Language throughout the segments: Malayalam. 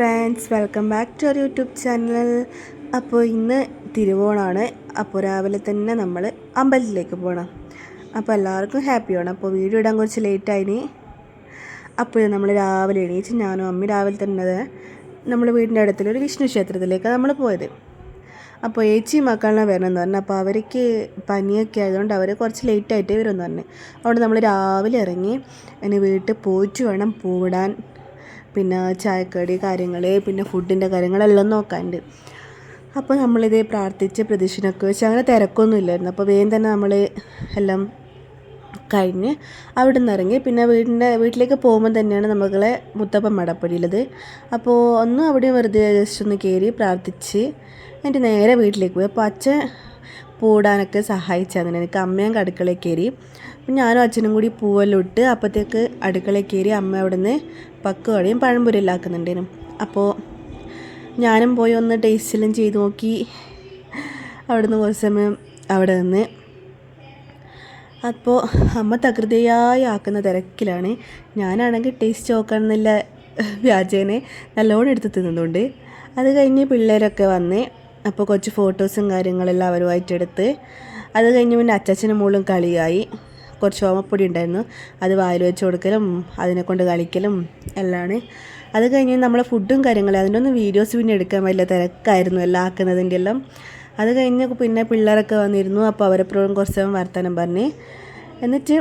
Friends welcome back to our YouTube channel. അപ്പോൾ ഇന്ന് തിരുവോണമാണ് അപ്പോൾ രാവിലെ തന്നെ നമ്മൾ അമ്പലത്തിലേക്ക് പോകണം. അപ്പോൾ എല്ലാവർക്കും ഹാപ്പി ആണ് അപ്പോൾ വീഡിയോ ഇടാൻ കുറച്ച് ലേറ്റായിനി അപ്പോൾ നമ്മൾ രാവിലെ എണീച്ച് ഞാനും അമ്മി രാവിലെ തന്നെ നമ്മൾ വീടിന്റെ അടുത്തുള്ളൊരു വിഷ്ണു ക്ഷേത്രത്തിലേക്കാണ് നമ്മൾ പോയത്. അപ്പോൾ ഏച്ചി മക്കളെ വരണമെന്ന് പറഞ്ഞു. അപ്പോൾ അവർക്ക് പനിയൊക്കെ ആയതുകൊണ്ട് അവർ കുറച്ച് ലേറ്റായിട്ടേ വരുമെന്ന് പറഞ്ഞു. അതുകൊണ്ട് നമ്മൾ രാവിലെ ഇറങ്ങി അതിന് വീട്ടിൽ പോയിട്ട് വേണം പൂവിടാൻ. പിന്നെ ചായക്കടി കാര്യങ്ങൾ പിന്നെ ഫുഡിന്റെ കാര്യങ്ങളെല്ലാം നോക്കാനുണ്ട്. അപ്പോൾ നമ്മളിത് പ്രാർത്ഥിച്ച് പ്രദക്ഷിണമൊക്കെ വെച്ച് അങ്ങനെ തിരക്കൊന്നും ഇല്ലായിരുന്നു അപ്പോൾ വേഗം തന്നെ നമ്മൾ എല്ലാം കഴിഞ്ഞ് അവിടെ നിന്ന് ഇറങ്ങി. പിന്നെ വീടിന്റെ വീട്ടിലേക്ക് പോകുമ്പോൾ തന്നെയാണ് നമ്മളെ മുത്തപ്പൻ മടപ്പടിയുള്ളത് അപ്പോൾ ഒന്ന് അവിടെ വെറുതെ ജസ്റ്റ് ഒന്ന് കയറി പ്രാർത്ഥിച്ച് എന്നിട്ട് നേരെ വീട്ടിലേക്ക് പോയി. അപ്പോൾ അച്ഛൻ പൂടാനൊക്കെ സഹായിച്ചതിന് എനിക്ക് അമ്മയും അടുക്കളയിൽ കയറി. ഞാനും അച്ഛനും കൂടി പൂവെല്ലാം ഇട്ട് അപ്പോഴത്തേക്ക് അടുക്കളയിൽ കയറി അമ്മ അവിടെ നിന്ന് പക്കുവടയും പഴംപൊരിയെല്ലാം ആക്കുന്നുണ്ടേനും അപ്പോൾ ഞാനും പോയി ഒന്ന് ടേസ്റ്റെല്ലാം ചെയ്ത് നോക്കി. അവിടെ നിന്ന് കുറച്ച് സമയം അവിടെ നിന്ന്. അപ്പോൾ അമ്മ തകൃതിയായി ആക്കുന്ന തിരക്കിലാണ്. ഞാനാണെങ്കിൽ ടേസ്റ്റ് നോക്കണമെന്നില്ല. വ്യാജേനെ നല്ലോണം എടുത്ത് തിന്നുന്നുണ്ട്. അത് കഴിഞ്ഞ് പിള്ളേരൊക്കെ വന്ന് അപ്പോൾ കുറച്ച് ഫോട്ടോസും കാര്യങ്ങളെല്ലാം അവരുമായിട്ട് എടുത്ത് അത് കഴിഞ്ഞ് പിന്നെ അച്ചാച്ചനും മോളും കളിയായി. കുറച്ച് ഓമപ്പൊടി ഉണ്ടായിരുന്നു. അത് വായിൽ വെച്ച് കൊടുക്കലും അതിനെ കൊണ്ട് കളിക്കലും എല്ലാമാണ്. അത് കഴിഞ്ഞ് നമ്മളെ ഫുഡും കാര്യങ്ങളും അതിന്റെ ഒന്നും വീഡിയോസ് പിന്നെ എടുക്കാൻ വലിയ തിരക്കായിരുന്നു എല്ലാം ആക്കുന്നതിന്റെ എല്ലാം അത് കഴിഞ്ഞ് പിന്നെ പിള്ളേരൊക്കെ വന്നിരുന്നു. അപ്പോൾ അവരെപ്പോഴും കുറച്ച് വർത്തമാനം പറഞ്ഞ്. എന്നിട്ട്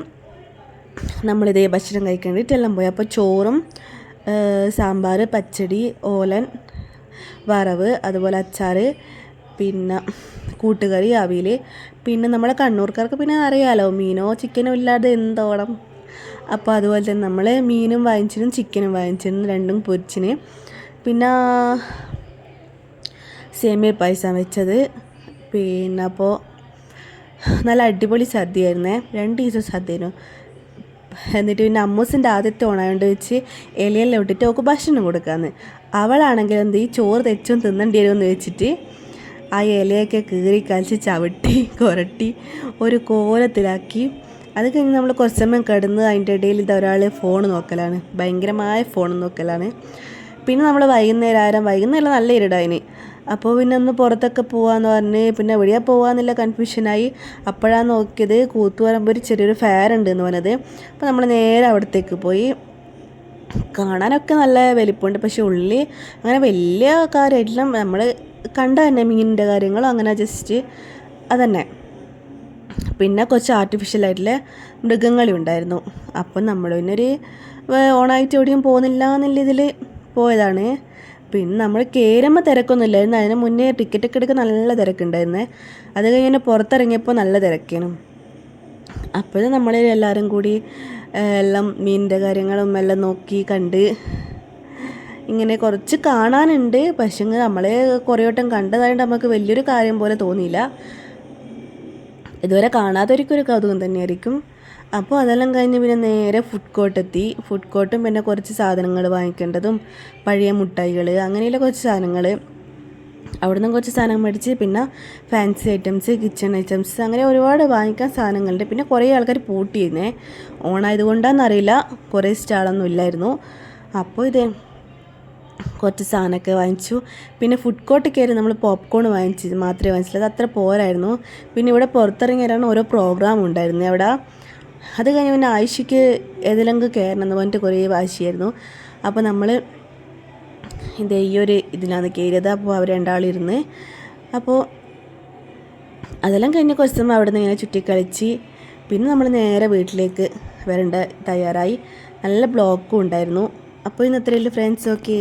നമ്മളിതേ ഭക്ഷണം കഴിക്കാൻ വേണ്ടിയിട്ടെല്ലാം പോയി. അപ്പോൾ ചോറും സാമ്പാർ പച്ചടി ഓലൻ വറവ് അതുപോലെ അച്ചാർ പിന്നെ കൂട്ടുകറി അവിയൽ പിന്നെ നമ്മളെ കണ്ണൂർക്കാർക്ക് പിന്നെ അറിയാലോ മീനോ ചിക്കനോ ഇല്ലാതെ എന്തോണം. അപ്പോൾ അതുപോലെ തന്നെ നമ്മൾ മീനും വാങ്ങിച്ചിനും ചിക്കനും വാങ്ങിച്ചിനും രണ്ടും പൊരിച്ചിന്. പിന്നെ സേമിയ പായസം വെച്ചത്. പിന്നെ അപ്പോൾ നല്ല അടിപൊളി സദ്യയായിരുന്നേ. രണ്ട് ദിവസം സദ്യയായിരുന്നു. എന്നിട്ട് പിന്നെ അമ്മൂസിന്റെ ആദ്യത്തെ ഓണായോണ്ട് വെച്ച് ഇലയെല്ലാം ഇട്ടിട്ട് അവൾക്ക് ഭക്ഷണം കൊടുക്കാമെന്ന് അവളാണെങ്കിൽ എന്ത് ഈ ചോറ് തെച്ചും തിന്നേണ്ടി വരുമെന്ന് വെച്ചിട്ട് ആ ഇലയൊക്കെ കീറി കളിച്ച് ചവിട്ടി കുരട്ടി ഒരു കോലത്തിലാക്കി. അത് കഴിഞ്ഞ് നമ്മൾ കുറച്ച് സമയം കിടന്ന് അതിന്റെ ഇടയിൽ ഇത് ഒരാൾ ഫോൺ നോക്കലാണ്. ഭയങ്കരമായ ഫോൺ നോക്കലാണ്. പിന്നെ നമ്മൾ വൈകുന്നേരം ആരം വൈകുന്നേരം നല്ല ഇരുടായിന്. അപ്പോൾ പിന്നെ ഒന്ന് പുറത്തൊക്കെ പോകാമെന്ന് പറഞ്ഞ് പിന്നെ എവിടെയാണ് പോകാമെന്നുള്ള കൺഫ്യൂഷനായി അപ്പോഴാണ് നോക്കിയത് കൂത്തുപറമ്പ് ഒരു ചെറിയൊരു ഫെയർ ഉണ്ട് എന്ന് പറഞ്ഞത്. അപ്പോൾ നമ്മൾ നേരെ അവിടത്തേക്ക് പോയി. കാണാനൊക്കെ നല്ല വലിപ്പമുണ്ട്. പക്ഷെ ഉള്ളി അങ്ങനെ വലിയ കാര്യമായിട്ടില്ല. നമ്മൾ കണ്ട തന്നെ മീനിന്റെ കാര്യങ്ങളും അങ്ങനെ ജസ്റ്റ് അതന്നെ. പിന്നെ കുറച്ച് ആർട്ടിഫിഷ്യൽ ആയിട്ടുള്ള മൃഗങ്ങളും ഉണ്ടായിരുന്നു. അപ്പം നമ്മൾ പിന്നെ ഒരു ഓണായിട്ട് എവിടെയും പോകുന്നില്ല എന്നുള്ള ഇതിൽ പോയതാണ്. പിന്നെ നമ്മൾ കയറുമ്പോൾ തിരക്കൊന്നുമില്ലായിരുന്നു അതിന് മുന്നേ ടിക്കറ്റൊക്കെ എടുക്കാൻ നല്ല തിരക്കുണ്ടായിരുന്നേ. അത് കഴിഞ്ഞ് പുറത്തിറങ്ങിയപ്പോൾ നല്ല തിരക്കേനും. അപ്പോഴും നമ്മൾ എല്ലാവരും കൂടി എല്ലാം മീനിന്റെ കാര്യങ്ങളും എല്ലാം നോക്കി കണ്ട് ഇങ്ങനെ കുറച്ച് കാണാനുണ്ട്. പക്ഷേ നമ്മൾ കുറേ വട്ടം കണ്ടതായിട്ട് നമുക്ക് വലിയൊരു കാര്യം പോലെ തോന്നിയില്ല. ഇതുവരെ കാണാത്തവർക്കൊരു കൗതുകം തന്നെയായിരിക്കും. അപ്പോൾ അതെല്ലാം കഴിഞ്ഞ് പിന്നെ നേരെ ഫുഡ് കോർട്ട് എത്തി. ഫുഡ് കോർട്ടും പിന്നെ കുറച്ച് സാധനങ്ങൾ വാങ്ങിക്കേണ്ടതും പഴയ മുട്ടായികൾ അങ്ങനെയുള്ള കുറച്ച് സാധനങ്ങൾ. അവിടെ നിന്ന് കുറച്ച് സാധനം മേടിച്ച് പിന്നെ ഫാൻസി ഐറ്റംസ് കിച്ചൺ ഐറ്റംസ് അങ്ങനെ ഒരുപാട് വാങ്ങിക്കാൻ സാധനങ്ങളുണ്ട്. പിന്നെ കുറേ ആൾക്കാർ പൂട്ടിയിരുന്നേ. ഓണായതുകൊണ്ടാണെന്നറിയില്ല കുറേ സ്റ്റാളൊന്നും ഇല്ലായിരുന്നു. അപ്പോൾ ഇതേ കുറച്ച് സാധനമൊക്കെ വാങ്ങിച്ചു. പിന്നെ ഫുഡ് കോർട്ട് കയറി നമ്മൾ പോപ്കോൺ വാങ്ങിച്ചു മാത്രമേ വാങ്ങിച്ചിട്ടുള്ളൂ അത് അത്ര പോരായിരുന്നു. പിന്നെ ഇവിടെ പുറത്തിറങ്ങിയാണ് ഓരോ പ്രോഗ്രാം ഉണ്ടായിരുന്നു. അവിടെ അത് കഴിഞ്ഞ് പിന്നെ ആയിഷയ്ക്ക് ഏതെങ്കിലും കയറണം എന്ന് പറഞ്ഞിട്ട് കുറേ വാശിയായിരുന്നു. അപ്പോൾ നമ്മൾ ഇത് ഈ ഒരു ഇതിലാണ് കയറിയത്. അപ്പോൾ അവർ രണ്ടാളിരുന്ന് അപ്പോൾ അതെല്ലാം കഴിഞ്ഞ് കുറച്ച് സമയം അവിടെ നിന്ന് ഇങ്ങനെ ചുറ്റിക്കളിച്ച് പിന്നെ നമ്മൾ നേരെ വീട്ടിലേക്ക് വരേണ്ട തയ്യാറായി. നല്ല ബ്ലോക്കും ഉണ്ടായിരുന്നു. അപ്പോൾ ഇന്ന് അത്രയുള്ളൂ ഫ്രണ്ട്സ് ഓക്കെ